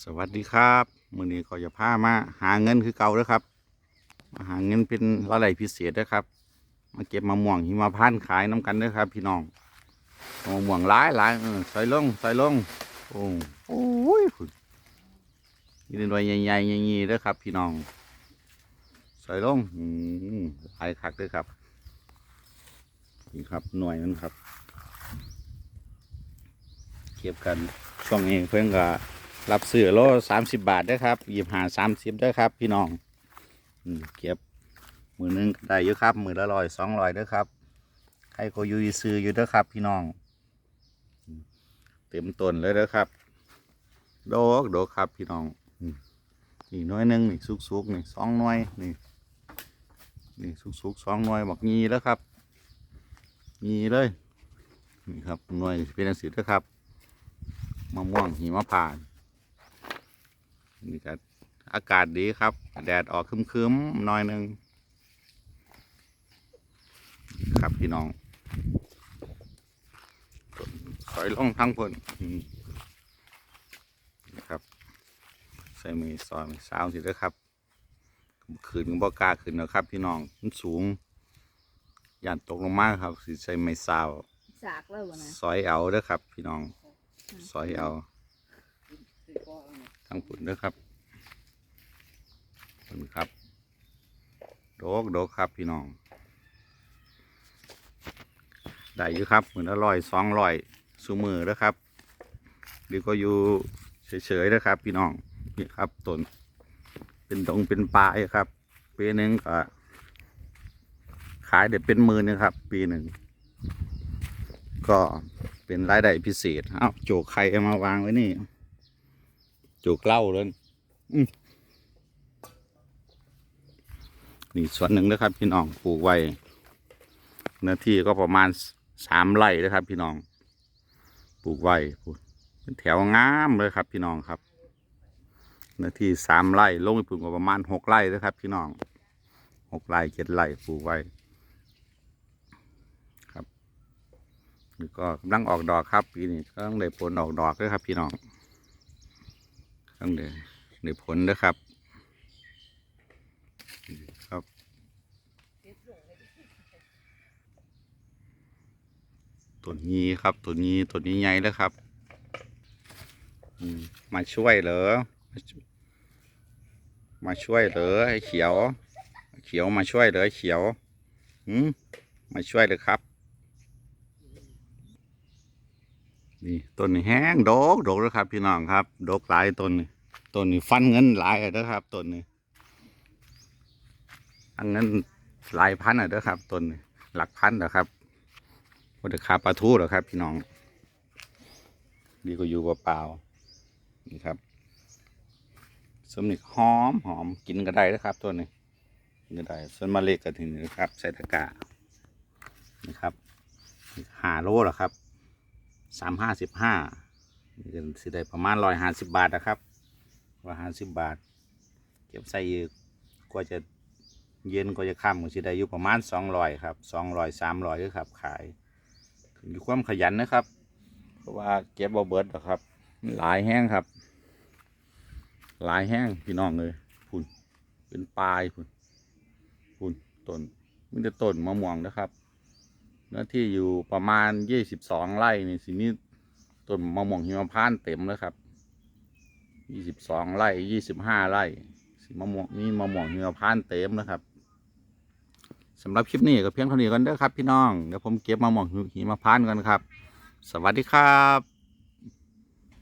สวัสดีครับมื้อนี้ก็จะพามาหาเงินคือเก่าเด้อครับ มาหาเงินเป็นละไหลพิเศษเด้อครับ มาเก็บมะม่วงหิมพานขายน้ำกันด้อครับ พี่น้องมะม่วงหลายหลายใส่ลงใส่ลงโอ้โอ้ยพุ่นนี่เป็นหน่วยใหญ่ๆอย่างนี้เด้อครับ พี่น้องใส่ลงอืมหลายคักด้อครับนี่ครับหน่วยมันครับ เก็บกันช่วงนี้เพิ่งก็ รับซื้อโลสามสิบบาทเด้ครับหยิบหาสามสิบด้อครับ พี่น้องอืเก็บมือหนึงได้อยู่ครับ มือละร้อยสองร้อยด้อครับใครก็ยูอีซื้ออยู่ด้อครับ พี่น้อง เต็มต้นเลยเด้อครับ โดกโดกครับ พี่น้องนี่น้อยหนึงนี่สุกๆนี่สองน่วยนี่นี่สุกๆสองน่วยบอกงีแล้วครับงีเลยนี่ครับน่วยเป็นอังสีเด้อครับมะม่วงหิมพาน นี่ก็อากาศดีครับ แดดออกครึมๆหน่อยหนึ่งครับพี่น้องสอยลงทั้งคนอืมนะครับ ใส่มือซอยสาวสิเด้อครับขืนก็บ่กล้าขึ้นนะครับ พี่น้องมันสูงย่านตกลงมาครับสิใส่ไม้ซาวสากแล้วบ่นะ ซอยเอาเด้อครับ พี่น้อง ซอยเอา ทั้งปุ่นเด้อครับปุ่นครับ โดกโดกครับพี่น้อง ได้อยู่ครับเหมือนอร่อยสองร้อยสูมือเด้อครับดีก็อยู่เฉยๆเด้อครับ พี่น้องนี่ครับต้นเป็นดงเป็นปลายครับ ปีหนึ่งก็ขายได้เป็นหมื่นนะครับ ปีหนึ่งก็เป็นรายได้พิเศษ เอ้าโจกไข่มาวางไว้นี่ จกเหล้าเลยอืมนี่ส่วนหนึ่งนะครับ พี่น้องปลูกไว้เนื้อที่ก็ประมาณสามไร่นะครับ พี่น้อง ปลูกไว้ปลูกเป็นแถวงามเลยครับ พี่น้องครับเนื้อที่สามไร่ลงไปปลูกก็ประมาณหกไร่นะครับ พี่น้องหกไร่เจ็ดไร่ปลูกไว้นี่ก็กำลังออกดอกครับปีนี้ก็ต้องได้ผลออกดอกด้วยครับ พี่น้อง ต้องได้ได้ผลด้วยครับครับตัวนี้ครับตัวนี้ตัวนี้ใหญ่แล้วครับมาช่วยเหรอ มาช่วยเหรอไอ้เขียว เขียวมาช่วยเหรอไอ้เขียวอืมมาช่วยเลยครับ นี่ต้นนี้แห้งดกดกแล้วครับ พี่น้องครับ ดกหลายต้นนี่ต้นนี้ฟันเงินหลายอะครับต้นนี้อันนั้นหลายพันอะเด้อครับต้นนี้หลักพันนะครับว่าจะคาปลาทูเหรอครับ พี่น้องดีก็อยู่เปล่าๆนี่ครับสมนิกหอมหอมกินก็ได้นะครับ ตัวนี้กินก็ได้ส่วนมะเล็กก็ถึงนะครับใส่ตะกร้านี่ครับหาโลเหรอครับ สามห้าสิบห้านี่ก็สิได้ประมาณร้อยห้าสิบบาทนะครับร้อยห้าสิบบาท เก็บใส่อีกกว่าจะเย็นกว่าจะค่ำก็สิได้อยู่ประมาณสองร้อยครับสองร้อยสามร้อยครับขายอยู่ความขยันนะครับ เพราะว่าเก็บบ่เบิดหรอกครับ หลายแห้งครับ หลายแห้งพี่น้องเลยพุ่นเป็นปลายพุ่นพุ่นต้นไมแต่ได้ต้นมะม่วงนะครับ เนื้อที่อยู่ประมาณยี่สิบสองไร่นี่สิมีต้นมะม่วงหิมพานต์เต็มแล้วครับยี่สิบสองไร่ยี่สิบห้าไร่สมะม่วงนี่มะม่วงหิมพานต์เต็มนะครับสำหรับคลิปนี้ก็เพียงเท่านี้กันเด้อครับ พี่น้องเดี๋ยวผมเก็บมะม่วงหิมพานต์กันครับ สวัสดีครับ